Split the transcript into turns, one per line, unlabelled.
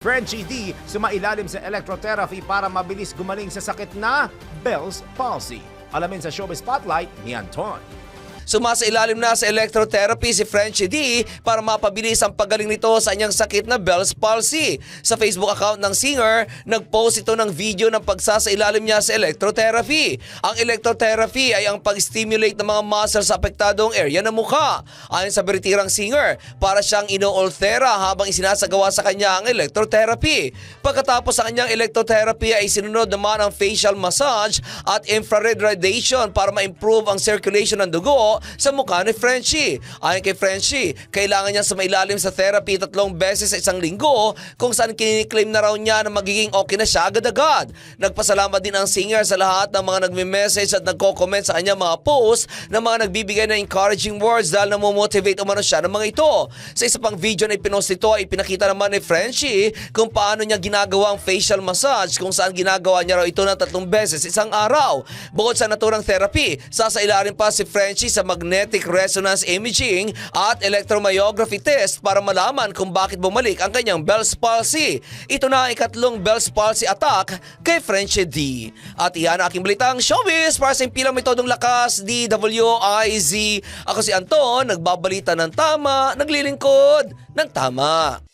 Frenchie D sumailalim sa electrotherapy para mabilis gumaling sa sakit na Bell's palsy. Alamin sa Showbiz Spotlight ni Anton.
Sumasa ilalim na sa electrotherapy si Frenchie D para mapabilis ang pagaling nito sa anyang sakit na Bell's palsy. Sa Facebook account ng singer, nag-post ito ng video ng pagsasailalim niya sa electrotherapy. Ang electrotherapy ay ang pag-stimulate ng mga muscles sa apektadong area ng mukha. Ayon sa beritirang singer, para siyang ino-ulthera habang isinasagawa sa kanya ang electrotherapy. Pagkatapos sa kanyang electrotherapy ay sinunod naman ang facial massage at infrared radiation para ma-improve ang circulation ng dugo sa mukha ni Frenchie. Ayon kay Frenchie, kailangan niya sumailalim sa therapy tatlong beses sa isang linggo kung saan kiniklaim na raw niya na magiging okay na siya agad-agad. Nagpasalamat din ang singer sa lahat ng mga nagme-message at nagko-comment sa kanyang mga post na mga nagbibigay ng encouraging words dahil namomotivate umano siya ng mga ito. Sa isa pang video na ipinost nito ay pinakita naman ni Frenchie kung paano niya ginagawa ang facial massage kung saan ginagawa niya raw ito na tatlong beses isang araw. Bukod sa naturang therapy, sasailarin pa si Frenchie sa magnetic resonance imaging at electromyography test para malaman kung bakit bumalik ang kanyang Bell's palsy. Ito na ang ikatlong Bell's palsy attack kay Frenchie D. At iyan ang aking balitang showbiz para sa impilang metodong lakas DWIZ. Ako si Anton, nagbabalita ng tama, naglilingkod ng tama.